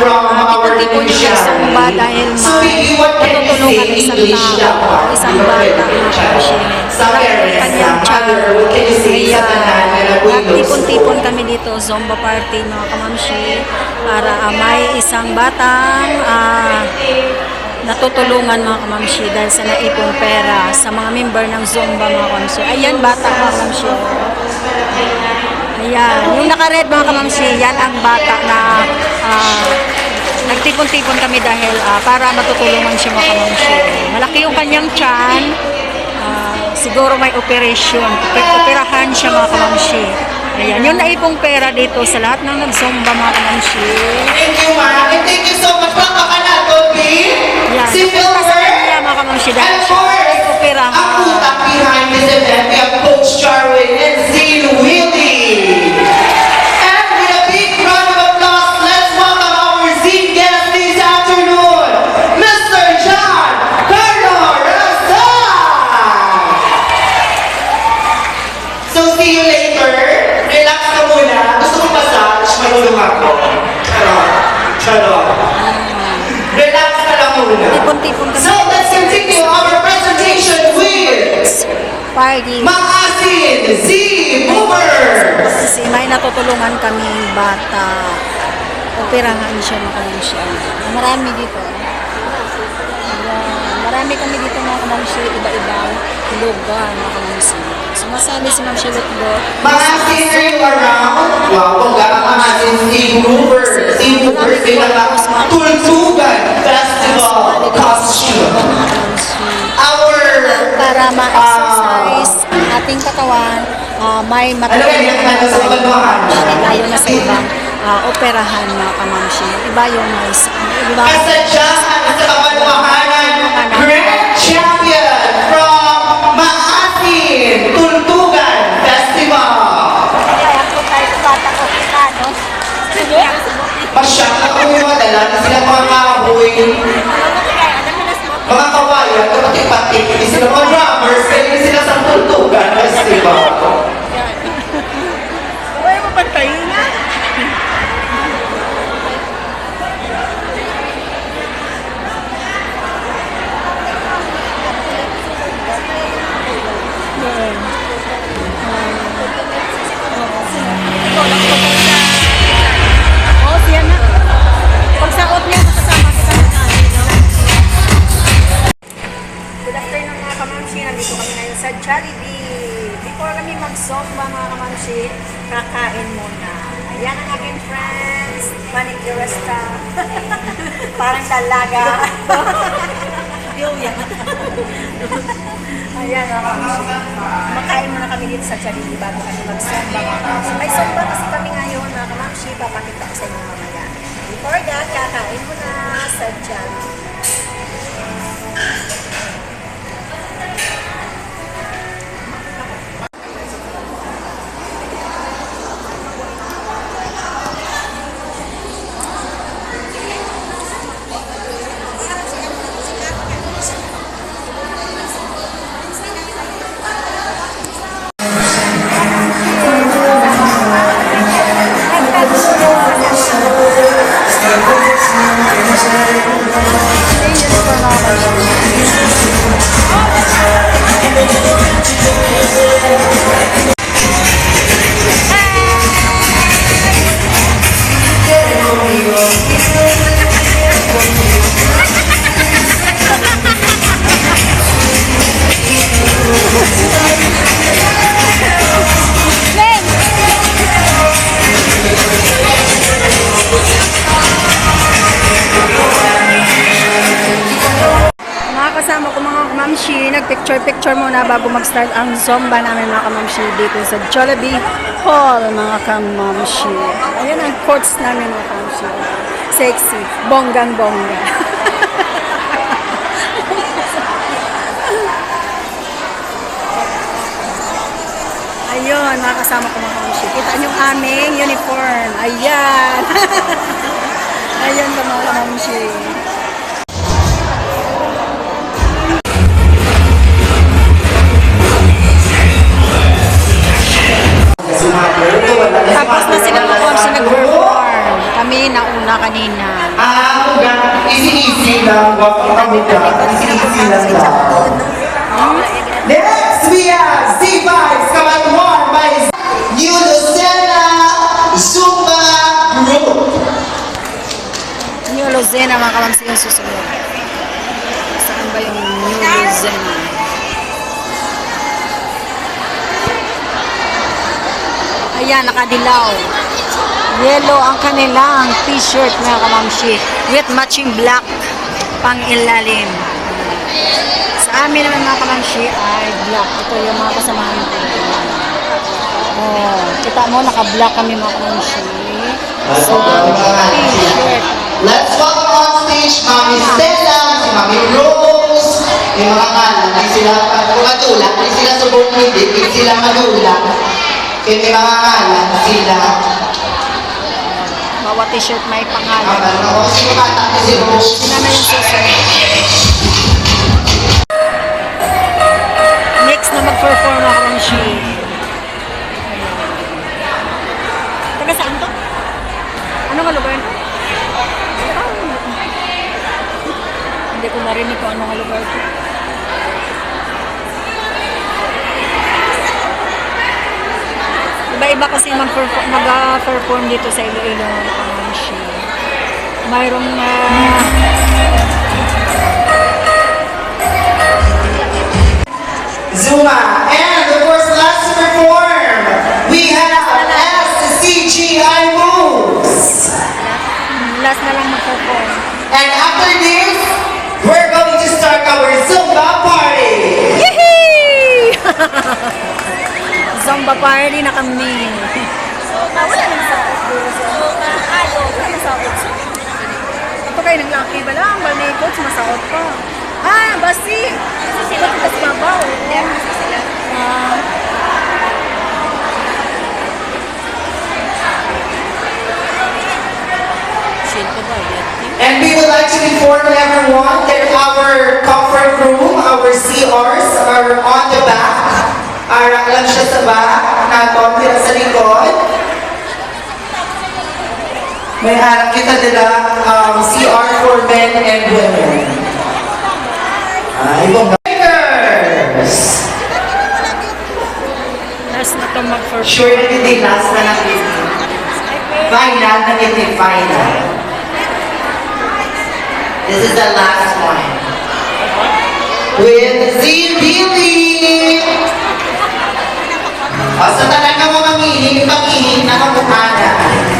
from our may Vicky, what can you say in English dapat? bata, mga mga child. Sa parents, sa mother, what can you say sa tanan na nag-windows Tipon-tipon kami dito, Zomba Party, mga kamamshi, para ah, may isang batang ah, natutulungan mga kamamshi dahil sa naipong pera sa mga member ng Zomba mga kamamshi. Ayan, bata mga kamamshi. Ayan, yung naka-red mga kamamshi, yan ang bata na ah, nagtipon-tipon kami dahil ah, para matutulungan siya mga kamamshi. Malaki yung kanyang tiyan, Ah, siguro may operation. Ope- Operahan siya mga kamamshi. Ayan, yung naipong pera dito sa lahat ng nagsomba mga kamamshi. Thank you, ma'am. And thank you so much. Natin, please. Yan, Si kanya mga kamamshi dahil siya course, ay Party. Maasin Z Boomers. Kasi may natutulungan kaming bata. Operahan siya mga kamamshi. Marami dito. Marami kami dito mga kamamshi, iba-ibang lugar mga kamamshi. Sumasali si Ma'am Charlotte Go. Maasin, are you around? Wow, pagka ang Maasin Z Boomers. Z Boomers, may mga tultugan festival costume. Para ma-exercise ang ating katawan, ah, may sa kabaluhan? lalo na sa ibang ah, operahan mga kamamshi. Iba yung may iba sa kapaluhanan Grand Champion from Maasin Tultugan Festival. kaya po tayo bata ko na kung yung madala na sila mga kahoy, mga kawayan, hindi sila mga kaya hindi sila sa Tultugan Festival. Uy, aking friends. Panik de Resta. Parang dalaga. Ayan mga kamamshi. Makain muna kami dito sa Jollibee bago kami kamamshi. May zomba kasi kami ngayon mga kamamshi. Papakita ko sa inyo mamaya. Before that, kakain muna sa Jollibee. Nag-picture-picture muna bago mag-start ang Zomba namin mga kamamshi dito sa Jollibee Hall mga kamamshi. Ayan ang courts namin mga kamamshi. Sexy, bonggang-bongga. Ayun, mga kasama ko mga kamamshi. Kita ang aming uniform. Ayan. Ayan mga kamamshi. Kami nauna kanina. easy lang. Wag kang kamita. Easy lang daw. Next, we have Z-Vibes coming one by New Lucena Zumba Group. New Luzena, mga kamamsi yung susunod. Saan ba yung New Luzena? Ayan, nakadilaw. Yellow ang kanilang t-shirt, mga kamamsi. With matching black pang ilalim. Sa amin naman mga kamamsi ay black. Ito yung mga kasamahan ko. Oh, kita mo, naka-black kami mga kamamsi. So, t-shirt. Let's welcome on stage Mami Stella, si Mami Rose, yung mga kanan, hindi sila matulak, hindi sila subong hindi, hindi sila madulak. Kaya may mga kanan, sila, Bawat t-shirt may ang pangalan. ano, si Kumata, si Rose. Sino na yung susunod? Next na mag-perform ako ng she. Taga saan to? Ano nga lugar? Hindi ko narinig kung ano nga lugar to. Iba-iba kasi mag-perform, mag-perform dito sa Iloilo. Mayroong ah, Zuma, and of course, last to perform, we have SCGI Moves. last na lang mag-perform. And after this, we're going to start our Zumba party. Yehey! Zumba party na kami. Wala nang sa Kayo ng laki ba lang? Balmekot, sumasaot pa. Ah, basi! Sila titas babaw. Ah. Chill ka ba? And we would like to inform everyone that our comfort room, our CRs are on the back. Ara lang siya sa back, naton kita sa likod. May harap kita nila um, CR for men and women. Ay, mga Breakers! Last na ito mag-perform. Sure na hindi last na lang ito. Final na ito, final. This is the last one. With Z Billy! O, sa talaga mga manghihingi, panghihingi na kamukha na.